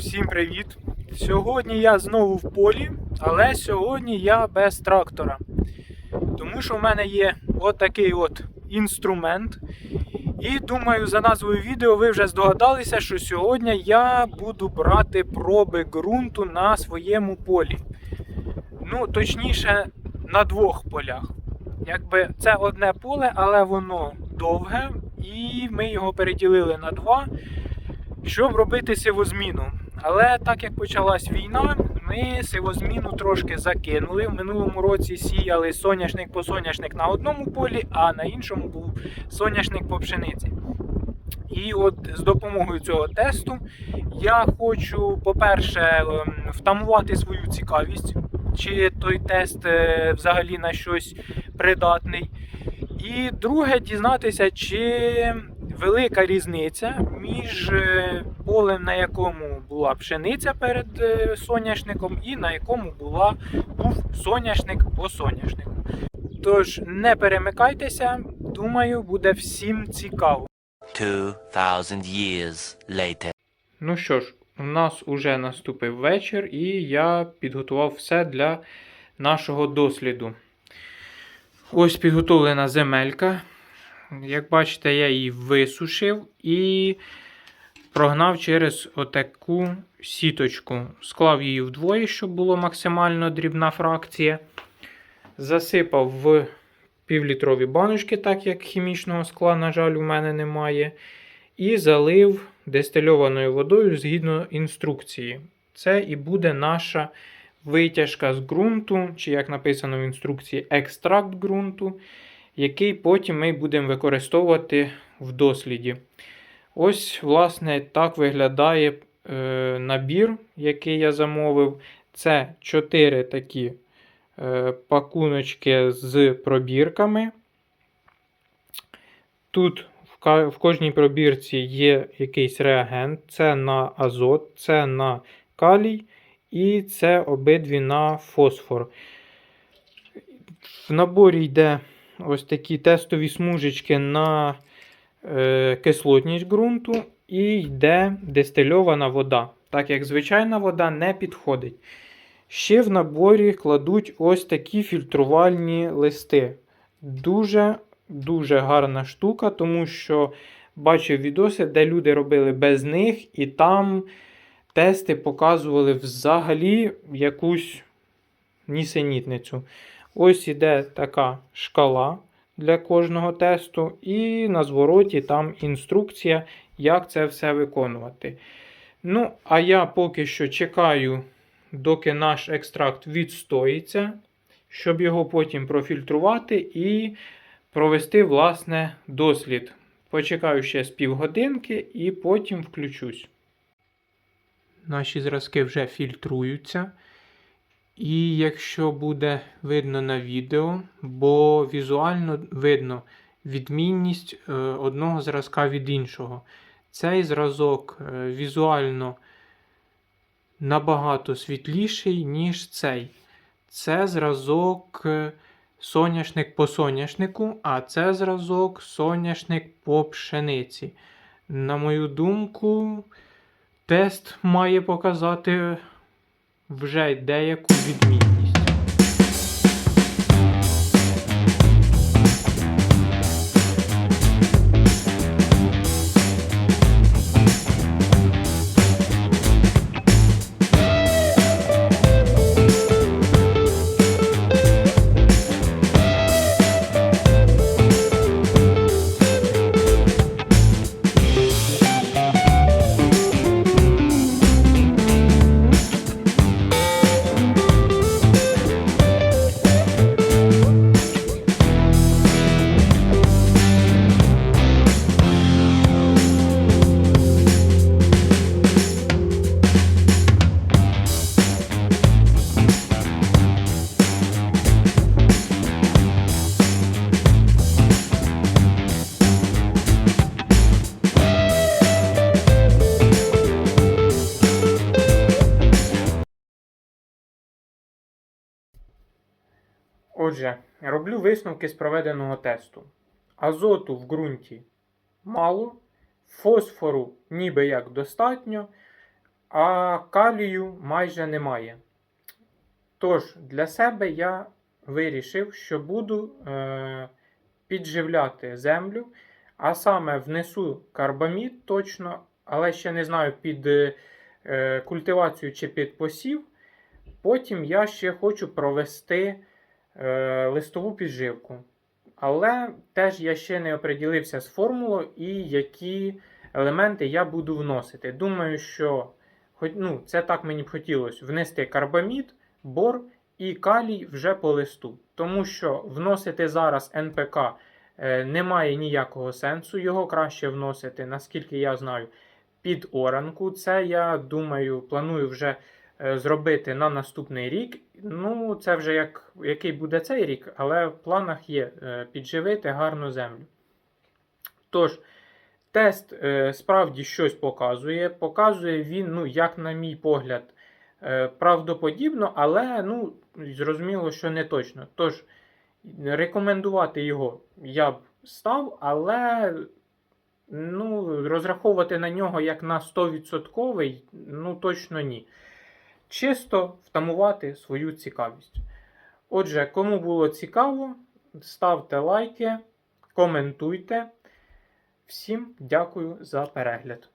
Всім привіт! Сьогодні я знову в полі, але сьогодні я без трактора. Тому що в мене є отакий от інструмент. І думаю, за назвою відео ви вже здогадалися, що сьогодні я буду брати проби ґрунту на своєму полі. Ну, точніше, на двох полях. Якби це одне поле, але воно довге, і ми його переділили на два щоб робити сивозміну. Але так як почалась війна, ми сивозміну трошки закинули. В минулому році сіяли соняшник по соняшник на одному полі, а на іншому був соняшник по пшениці. І от з допомогою цього тесту я хочу, по-перше, ем, втамувати свою цікавість, чи той тест е, взагалі на щось придатний. І друге, дізнатися, чи велика різниця між е, полем, на якому була пшениця перед е, соняшником, і на якому була, був соняшник по соняшнику. Тож не перемикайтеся, думаю, буде всім цікаво. 2000 years later. Ну що ж, у нас уже наступив вечір, і я підготував все для нашого досліду. Ось підготовлена земелька. Як бачите, я її висушив і прогнав через отаку сіточку. Склав її вдвоє, щоб було максимально дрібна фракція. Засипав в півлітрові баночки, так як хімічного скла, на жаль, у мене немає. І залив дистильованою водою згідно інструкції. Це і буде наша витяжка з ґрунту, чи, як написано в інструкції, екстракт ґрунту, який потім ми будемо використовувати в досліді. Ось, власне, так виглядає е, набір, який я замовив. Це 4 такі е, пакуночки з пробірками. Тут в кожній пробірці є якийсь реагент. Це на азот, це на калій і це обидві на фосфор. В наборі йде ось такі тестові смужечки на е, кислотність ґрунту і йде дистильована вода. Так як звичайна вода не підходить. Ще в наборі кладуть ось такі фільтрувальні листи. Дуже дуже гарна штука, тому що бачив відоси, де люди робили без них, і там тести показували взагалі якусь нісенітницю. Ось іде така шкала для кожного тесту, і на звороті там інструкція, як це все виконувати. Ну, а я поки що чекаю, доки наш екстракт відстоїться, щоб його потім профільтрувати і провести, власне, дослід. Почекаю ще з півгодинки і потім включусь. Наші зразки вже фільтруються. І якщо буде видно на відео, бо візуально видно відмінність е, одного зразка від іншого. Цей зразок е, візуально набагато світліший, ніж цей. Це зразок е, соняшник по соняшнику, а це зразок соняшник по пшениці. На мою думку, тест має показати вже деяку відмінність. Отже, роблю висновки з проведеного тесту. Азоту в ґрунті мало, фосфору ніби як достатньо, а калію майже немає. Тож, для себе я вирішив, що буду е, підживляти землю, а саме внесу карбамід точно, але ще не знаю під е, культивацію чи під посів. Потім я ще хочу провести е, листову підживку. Але теж я ще не оприділився з формулою і які елементи я буду вносити. Думаю, що ну, це так мені б хотілося внести карбамід, бор і калій вже по листу. Тому що вносити зараз НПК е, немає ніякого сенсу, його краще вносити, наскільки я знаю, під оранку. Це я думаю, планую вже зробити на наступний рік. Ну, це вже як, який буде цей рік, але в планах є е, підживити гарну землю. Тож, тест е, справді щось показує. Показує він, ну, як на мій погляд, е, правдоподібно, але ну, зрозуміло, що не точно. Тож, рекомендувати його я б став, але ну, розраховувати на нього як на 100%, ну точно ні. Чисто втамувати свою цікавість. Отже, кому було цікаво, ставте лайки, коментуйте. Всім дякую за перегляд.